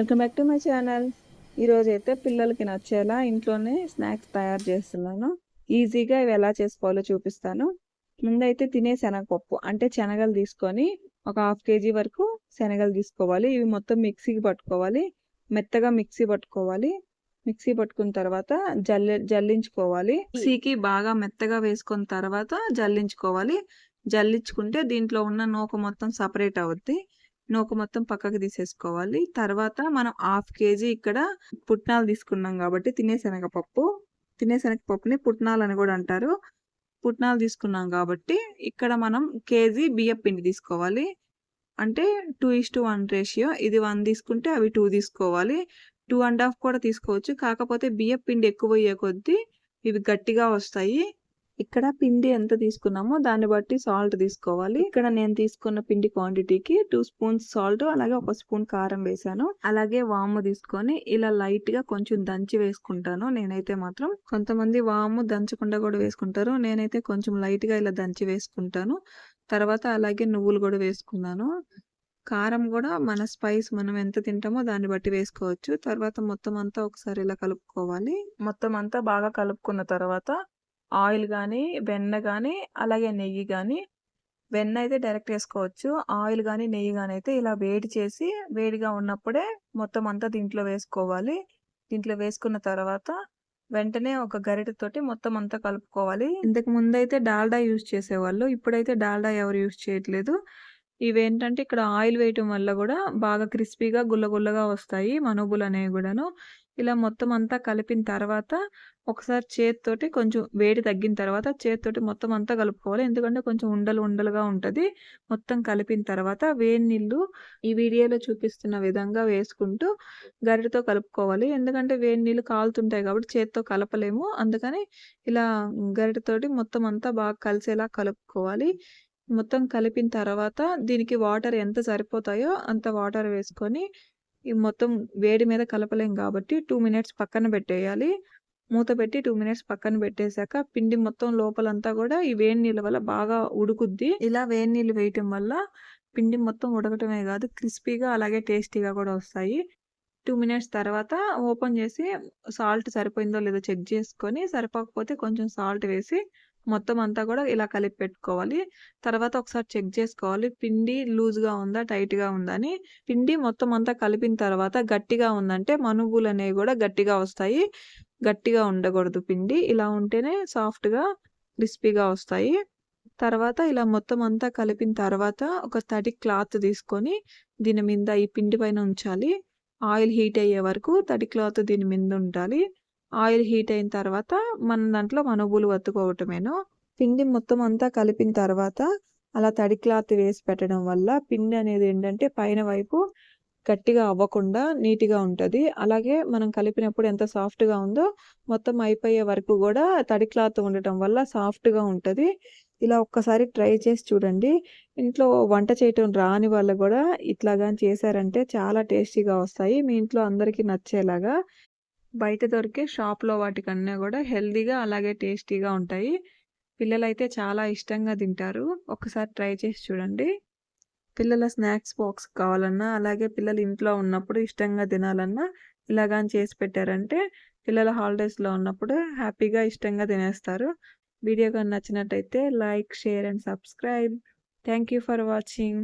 Welcome back to my channel. ఈరోజు అయితే పిల్లలకి నచ్చేలా ఇంట్లోనే స్నాక్స్ తయారు చేస్తున్నాను. ఈజీగా ఇవి ఎలా చేసుకోవాలో చూపిస్తాను. ముందైతే తినే శనగపప్పు అంటే శనగలు తీసుకొని ఒక హాఫ్ కేజీ వరకు శనగలు తీసుకోవాలి. ఇవి మొత్తం మిక్సీకి పట్టుకోవాలి. మెత్తగా మిక్సీ పట్టుకోవాలి. మిక్సీ పట్టుకున్న తర్వాత జల్లి జల్లించుకోవాలి. మిక్సీకి బాగా మెత్తగా వేసుకున్న తర్వాత జల్లించుకోవాలి. జల్లించుకుంటే దీంట్లో ఉన్న నూక మొత్తం సపరేట్ అవుద్ది. నూక మొత్తం పక్కకు తీసేసుకోవాలి. తర్వాత మనం హాఫ్ కేజీ ఇక్కడ పుట్నాలు తీసుకున్నాం కాబట్టి తినే శనగపప్పు. తినే శనగపప్పుని పుట్నాలు అని కూడా అంటారు. పుట్నాలు తీసుకున్నాం కాబట్టి ఇక్కడ మనం కేజీ బియ్యం పిండి తీసుకోవాలి. అంటే two is to one ratio. ఇది వన్ తీసుకుంటే అవి టూ తీసుకోవాలి. టూ అండ్ హాఫ్ కూడా తీసుకోవచ్చు. కాకపోతే బియ్యం పిండి ఎక్కువ అయ్యే కొద్దీ ఇవి గట్టిగా వస్తాయి. ఇక్కడ పిండి ఎంత తీసుకున్నామో దాన్ని బట్టి సాల్ట్ తీసుకోవాలి. ఇక్కడ నేను తీసుకున్న పిండి క్వాంటిటీకి టూ స్పూన్స్ సాల్ట్ అలాగే ఒక స్పూన్ కారం వేసాను. అలాగే వాము తీసుకొని ఇలా లైట్గా కొంచెం దంచి వేసుకుంటాను. నేనైతే మాత్రం కొంతమంది వాము దంచకుండా కూడా వేసుకుంటారు. నేనైతే కొంచెం లైట్గా ఇలా దంచి వేసుకుంటాను. తర్వాత అలాగే నువ్వులు కూడా వేసుకున్నాను. కారం కూడా మన స్పైస్ మనం ఎంత తింటామో దాన్ని బట్టి వేసుకోవచ్చు. తర్వాత మొత్తం అంతా ఒకసారి ఇలా కలుపుకోవాలి. మొత్తం అంతా బాగా కలుపుకున్న తర్వాత ఆయిల్ కానీ వెన్న కానీ అలాగే నెయ్యి కానీ వెన్న అయితే డైరెక్ట్ వేసుకోవచ్చు. ఆయిల్ కానీ నెయ్యి కానీ అయితే ఇలా వేడి చేసి వేడిగా ఉన్నప్పుడే మొత్తం అంతా దీంట్లో వేసుకోవాలి. దీంట్లో వేసుకున్న తర్వాత వెంటనే ఒక గరిటతోటి మొత్తం అంతా కలుపుకోవాలి. ఇంతకు ముందు అయితే డాల్డా యూజ్ చేసేవాళ్ళు ఇప్పుడైతే డాల్డా ఎవరు యూజ్ చేయట్లేదు. ఇవేంటంటే ఇక్కడ ఆయిల్ వేయటం వల్ల కూడా బాగా క్రిస్పీగా గుల్లగుల్లగా వస్తాయి మనుబులు అనేవి కూడాను. ఇలా మొత్తం అంతా కలిపిన తర్వాత ఒకసారి చేతితోటి కొంచెం వేడి తగ్గిన తర్వాత చేతితోటి మొత్తం అంతా కలుపుకోవాలి. ఎందుకంటే కొంచెం ఉండలు ఉండలుగా ఉంటుంది. మొత్తం కలిపిన తర్వాత వేడి నీళ్ళు ఈ వీడియోలో చూపిస్తున్న విధంగా వేసుకుంటూ గరిటతో కలుపుకోవాలి. ఎందుకంటే వేడి నీళ్ళు కాలుతుంటాయి కాబట్టి చేతితో కలపలేము. అందుకని ఇలా గరిటతోటి మొత్తం అంతా బాగా కలిసేలా కలుపుకోవాలి. మొత్తం కలిపిన తర్వాత దీనికి వాటర్ ఎంత సరిపోతాయో అంత వాటర్ వేసుకొని ఈ మొత్తం వేడి మీద కలపలేం కాబట్టి టూ మినిట్స్ పక్కన పెట్టేయాలి. మూత పెట్టి టూ మినిట్స్ పక్కన పెట్టేశాక పిండి మొత్తం లోపలంతా కూడా ఈ వేడి నీళ్ళ వల్ల బాగా ఉడుకుద్ది. ఇలా వేడి నీళ్ళు వేయటం వల్ల పిండి మొత్తం ఉడకటమే కాదు క్రిస్పీగా అలాగే టేస్టీగా కూడా వస్తాయి. టూ మినిట్స్ తర్వాత ఓపెన్ చేసి సాల్ట్ సరిపోయిందో లేదో చెక్ చేసుకొని సరిపోకపోతే కొంచెం సాల్ట్ వేసి మొత్తం అంతా కూడా ఇలా కలిపి పెట్టుకోవాలి. తర్వాత ఒకసారి చెక్ చేసుకోవాలి. పిండి లూజ్గా ఉందా టైట్గా ఉందా అని. పిండి మొత్తం అంతా కలిపిన తర్వాత గట్టిగా ఉందంటే మనుగులు అనేవి కూడా గట్టిగా వస్తాయి. గట్టిగా ఉండకూడదు పిండి. ఇలా ఉంటేనే సాఫ్ట్గా క్రిస్పీగా వస్తాయి. తర్వాత ఇలా మొత్తం అంతా కలిపిన తర్వాత ఒక తడి క్లాత్ తీసుకొని దీని మీద ఈ పిండి పైన ఉంచాలి. ఆయిల్ హీట్ అయ్యే వరకు తడి క్లాత్ దీని మీద ఉండాలి. ఆయిల్ హీట్ అయిన తర్వాత మన దాంట్లో మనుబులు వత్తుకోవటమేను. పిండి మొత్తం అంతా కలిపిన తర్వాత అలా తడి క్లాత్ వేసి పెట్టడం వల్ల పిండి అనేది ఏంటంటే పైన వైపు గట్టిగా అవ్వకుండా నీట్గా ఉంటుంది. అలాగే మనం కలిపినప్పుడు ఎంత సాఫ్ట్గా ఉందో మొత్తం అయిపోయే వరకు కూడా తడి క్లాత్ ఉండటం వల్ల సాఫ్ట్గా ఉంటుంది. ఇలా ఒక్కసారి ట్రై చేసి చూడండి. ఇంట్లో వంట చేయటం రాని వాళ్ళు కూడా ఇట్లాగా చేశారంటే చాలా టేస్టీగా వస్తాయి. మీ ఇంట్లో అందరికీ నచ్చేలాగా బయట దొరికే షాప్లో వాటికన్నా కూడా హెల్తీగా అలాగే టేస్టీగా ఉంటాయి. పిల్లలైతే చాలా ఇష్టంగా తింటారు. ఒకసారి ట్రై చేసి చూడండి. పిల్లల స్నాక్స్ బాక్స్ కావాలన్నా అలాగే పిల్లలు ఇంట్లో ఉన్నప్పుడు ఇష్టంగా తినాలన్నా ఇలాగాని చేసి పెట్టారంటే పిల్లల హాలిడేస్లో ఉన్నప్పుడు హ్యాపీగా ఇష్టంగా తినేస్తారు. వీడియో కానీ నచ్చినట్టయితే like share and subscribe. Thank you for watching.